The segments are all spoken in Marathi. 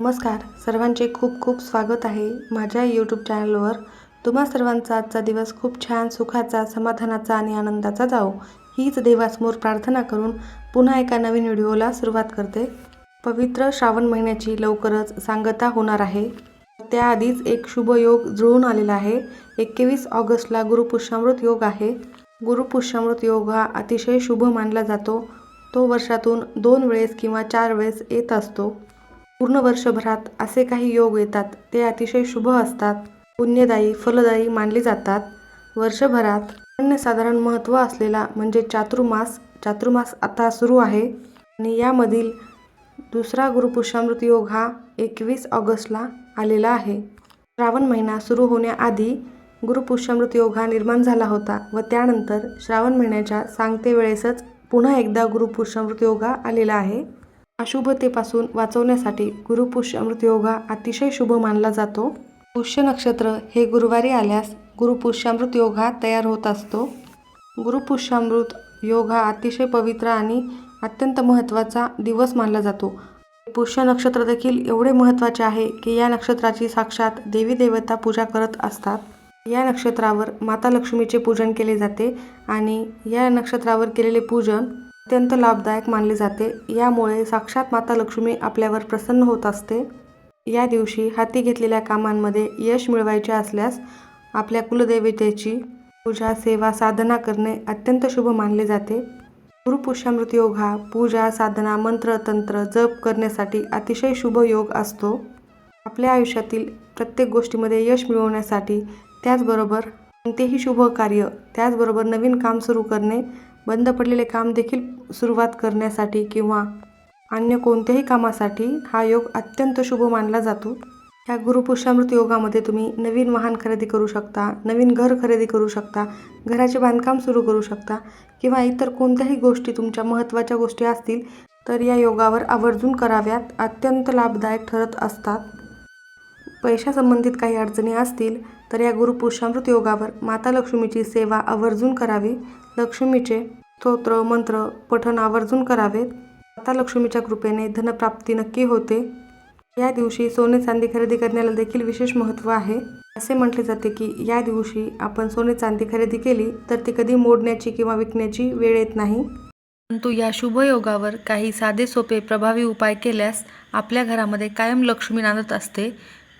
नमस्कार. सर्वांचे खूप खूप स्वागत आहे माझ्या यूट्यूब चॅनलवर तुम्हा सर्वांचा आजचा दिवस खूप छान सुखाचा समाधानाचा आणि आनंदाचा जाओ हीच देवासमोर प्रार्थना करून पुन्हा एका नवीन व्हिडिओला सुरुवात करते. पवित्र श्रावण महिन्याची लवकरच सांगता होणार आहे. त्याआधीच एक शुभ योग जुळून आलेला आहे. एकवीस ऑगस्टला गुरुपुष्यामृत योग आहे. गुरुपुष्यामृत योग हा अतिशय शुभ मानला जातो. तो वर्षातून दोन वेळेस किंवा चार वेळेस येत असतो. पूर्ण वर्षभरात असे काही योग येतात ते अतिशय शुभ असतात. पुण्यदायी फलदायी मानले जातात. वर्षभरात अन्यसाधारण महत्त्व असलेला म्हणजे चातुर्मास चातुर्मास आता सुरू आहे. आणि यामधील दुसरा गुरुपुष्यामृत योग हा एकवीस ऑगस्टला आलेला आहे. श्रावण महिना सुरू होण्याआधी गुरुपुष्यामृत योग हा निर्माण झाला होता व त्यानंतर श्रावण महिन्याच्या सांगते वेळेसच पुन्हा एकदा गुरुपुष्यामृत योगा आलेला आहे. अशुभतेपासून वाचवण्यासाठी गुरुपुष्यामृत योग हा अतिशय शुभ मानला जातो. पुष्य नक्षत्र हे गुरुवारी आल्यास गुरुपुष्यामृत योग हा तयार होत असतो. गुरुपुष्यामृत योग हा अतिशय पवित्र आणि अत्यंत महत्त्वाचा दिवस मानला जातो. पुष्य नक्षत्र देखील एवढे महत्त्वाचे आहे की या नक्षत्राची साक्षात देवी देवता पूजा करत असतात. या नक्षत्रावर माता लक्ष्मीचे पूजन केले जाते आणि या नक्षत्रावर केलेले पूजन अत्यंत लाभदायक मानले जाते. यामुळे साक्षात माता लक्ष्मी आपल्यावर प्रसन्न होत असते. या दिवशी हाती घेतलेल्या कामांमध्ये यश मिळवायचे असल्यास आपल्या कुलदेवतेची पूजा सेवा साधना करणे अत्यंत शुभ मानले जाते. गुरुपुष्यामृत योग हा पूजा साधना मंत्र तंत्र जप करण्यासाठी अतिशय शुभ योग असतो. आपल्या आयुष्यातील प्रत्येक गोष्टीमध्ये यश मिळवण्यासाठी त्याचबरोबर कोणतेही शुभ कार्य त्याचबरोबर नवीन काम सुरू करणे बंद पडलेले काम देखील सुरुवात करण्यासाठी किंवा अन्य कोणत्याही कामासाठी हा योग अत्यंत शुभ मानला जातो. ह्या गुरुपुष्यामृत योगामध्ये तुम्ही नवीन वाहन खरेदी करू शकता नवीन घर खरेदी करू शकता घराचे बांधकाम सुरू करू शकता किंवा इतर कोणत्याही गोष्टी तुमच्या महत्त्वाच्या गोष्टी असतील तर या योगावर आवर्जून कराव्यात. अत्यंत लाभदायक ठरत असतात. पैशासंबंधित काही अडचणी असतील तर या गुरुपुरुषामृत योगावर माता लक्ष्मीची सेवा आवर्जून करावी. लक्ष्मीचे स्तोत्र मंत्र पठण आवर्जून करावेत. माता लक्ष्मीच्या कृपेने धनप्राप्ती नक्की होते. या दिवशी सोने चांदी खरेदी करण्याला देखील विशेष महत्त्व आहे. असे म्हटले जाते की या दिवशी आपण सोने चांदी खरेदी केली तर ती कधी मोडण्याची किंवा विकण्याची वेळ येत नाही. परंतु या शुभ योगावर काही साधे सोपे प्रभावी उपाय केल्यास आपल्या घरामध्ये कायम लक्ष्मी नांदत असते.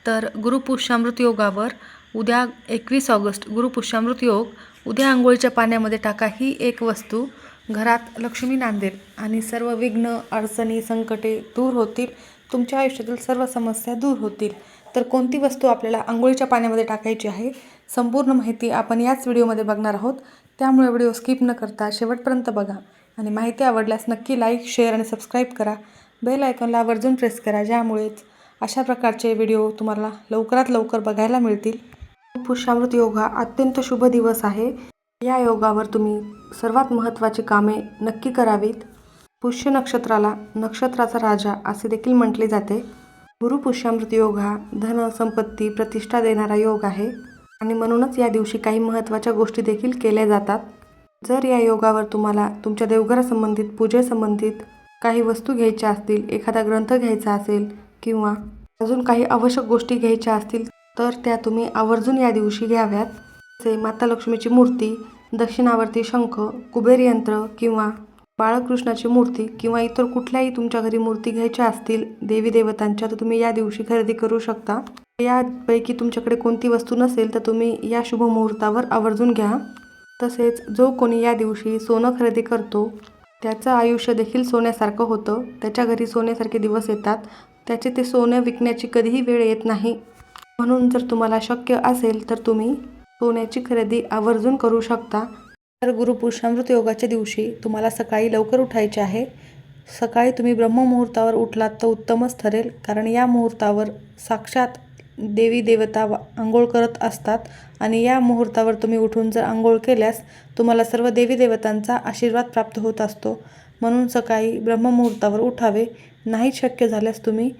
तर गुरुपुष्यामृत योगावर उद्या एकवीस ऑगस्ट गुरुपुष्यामृत योग उद्या आंघोळीच्या पाण्यामध्ये टाका ही एक वस्तू. घरात लक्ष्मी नांदेल आणि सर्व विघ्न अडचणी संकटे दूर होतील. तुमच्या आयुष्यातील सर्व समस्या दूर होतील. तर कोणती वस्तू आपल्याला आंघोळीच्या पाण्यामध्ये टाकायची आहे संपूर्ण माहिती आपण याच व्हिडिओमध्ये बघणार आहोत. त्यामुळे व्हिडिओ स्किप न करता शेवटपर्यंत बघा. आणि माहिती आवडल्यास नक्की लाईक शेअर आणि सबस्क्राईब करा. बेल आयकॉनला आवर्जून प्रेस करा ज्यामुळेच अशा प्रकारचे व्हिडिओ तुम्हाला लवकरात लवकर बघायला मिळतील. पुष्यामृत योग हा अत्यंत शुभ दिवस आहे. या योगावर तुम्ही सर्वात महत्त्वाची कामे नक्की करावीत. पुष्य नक्षत्राला नक्षत्राचा राजा असे देखील म्हटले जाते. गुरुपुष्यामृत योग हा धन संपत्ती प्रतिष्ठा देणारा योग आहे. आणि म्हणूनच या दिवशी काही महत्त्वाच्या गोष्टी देखील केल्या जातात. जर या योगावर तुम्हाला तुमच्या देवघरासंबंधित पूजेसंबंधित काही वस्तू घ्यायच्या असतील एखादा ग्रंथ घ्यायचा असेल किंवा अजून काही आवश्यक गोष्टी घ्यायच्या असतील तर त्या तुम्ही आवर्जून या दिवशी घ्याव्यात. जसे माता लक्ष्मीची मूर्ती दक्षिणावर्ती शंख कुबेर यंत्र किंवा बाळकृष्णाची मूर्ती किंवा इतर कुठल्याही तुमच्या घरी मूर्ती घ्यायच्या असतील देवी देवतांच्या तर तुम्ही या दिवशी खरेदी करू शकता. यापैकी तुमच्याकडे कोणती वस्तू नसेल तर तुम्ही या शुभ मुहूर्तावर आवर्जून घ्या. तसेच जो कोणी या दिवशी सोनं खरेदी करतो त्याचं आयुष्य देखील सोन्यासारखं होतं. त्याच्या घरी सोन्यासारखे दिवस येतात. त्याचे ते सोनं विकण्याची कधीही वेळ येत नाही. म्हणून जर तुम्हाला शक्य असेल तर तुम्ही सोन्याची खरेदी आवर्जून करू शकता. तर गुरुपुरुषामृत योगाच्या दिवशी तुम्हाला सकाळी लवकर उठायचे आहे. सकाळी तुम्ही ब्रह्ममुहूर्तावर उठलात तर उत्तमच ठरेल कारण या मुहूर्तावर साक्षात देवी देवता वा- आंघोळ करत असतात आणि या मुहूर्तावर तुम्ही उठून जर आंघोळ केल्यास तुम्हाला सर्व देवी देवतांचा आशीर्वाद प्राप्त होत असतो. म्हणून सकाळी ब्रह्ममुहूर्तावर उठावे. नाही शक्य झाल्यास तुम्ही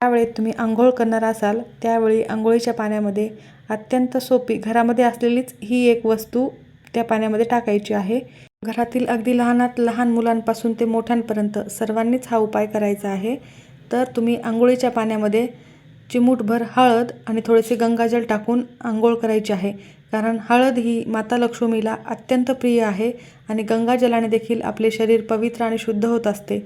त्यावेळी तुम्ही आंघोळ करणार असाल त्यावेळी आंघोळीच्या पाण्यामध्ये अत्यंत सोपी घरामध्ये असलेलीच ही एक वस्तू त्या पाण्यामध्ये टाकायची आहे. घरातील अगदी लहानात लहान मुलांपासून ते मोठ्यांपर्यंत सर्वांनीच हा उपाय करायचा आहे. तर तुम्ही आंघोळीच्या पाण्यामध्ये चिमूटभर हळद आणि थोडेसे गंगाजल टाकून आंघोळ करायची आहे. कारण हळद ही माता लक्ष्मीला अत्यंत प्रिय आहे आणि गंगाजलाने देखील आपले शरीर पवित्र आणि शुद्ध होत असते.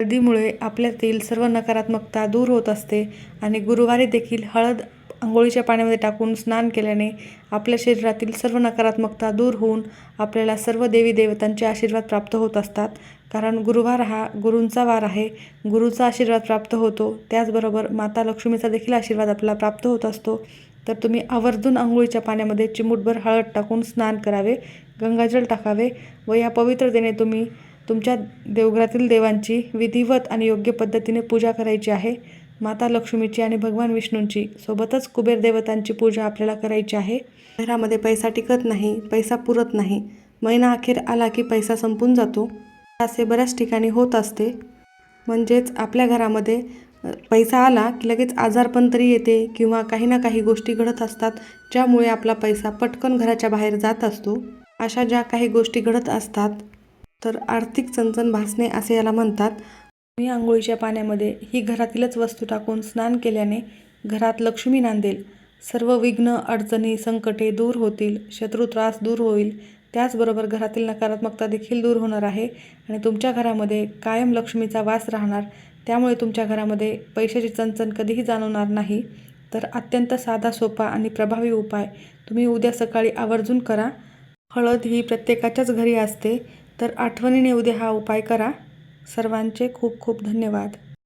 हळदीमुळे आपल्यातील सर्व नकारात्मकता दूर होत असते आणि गुरुवारी देखील हळद आंघोळीच्या पाण्यामध्ये टाकून स्नान केल्याने आपल्या शरीरातील सर्व नकारात्मकता दूर होऊन आपल्याला सर्व देवी देवतांचे आशीर्वाद प्राप्त होत असतात. कारण गुरुवार हा गुरूंचा वार आहे. गुरुचा आशीर्वाद प्राप्त होतो. त्याचबरोबर माता लक्ष्मीचा देखील आशीर्वाद आपल्याला प्राप्त होत असतो. तर तुम्ही आवर्जून आंघोळीच्या पाण्यामध्ये चिमूटभर हळद टाकून स्नान करावे गंगाजल टाकावे व या पवित्रतेने तुम्ही तुमच्या देवघरातील देवांची विधिवत आणि योग्य पद्धतीने पूजा करायची आहे. माता लक्ष्मीची आणि भगवान विष्णूंची सोबतच कुबेर देवतांची पूजा आपल्याला करायची आहे. घरामध्ये पैसा टिकत नाही पैसा पुरत नाही. महिना अखेर आला की पैसा संपून जातो. असे बऱ्याच ठिकाणी होत असते. म्हणजेच आपल्या घरामध्ये पैसा आला की लगेच आजारपण तरी येते किंवा काही ना काही गोष्टी घडत असतात ज्यामुळे आपला पैसा पटकन घराच्या बाहेर जात असतो. अशा ज्या काही गोष्टी घडत असतात तर आर्थिक चणचण भासणे असे याला म्हणतात. मी आंघोळीच्या पाण्यामध्ये ही घरातीलच वस्तू टाकून स्नान केल्याने घरात लक्ष्मी नांदेल. सर्व विघ्न अडचणी संकटे दूर होतील शत्रू त्रास दूर होईल. त्याचबरोबर घरातील नकारात्मकता देखील दूर होणार आहे आणि तुमच्या घरामध्ये कायम लक्ष्मीचा वास राहणार. त्यामुळे तुमच्या घरामध्ये पैशाची चणचण कधीही जाणवणार नाही. तर अत्यंत साधा सोपा आणि प्रभावी उपाय. तुम्ही उद्या सकाळी आवर्जून करा. हळद ही प्रत्येकाच्याच घरी असते. तर आठवणीने उद्या हा उपाय करा. सर्वांचे खूप खूप धन्यवाद.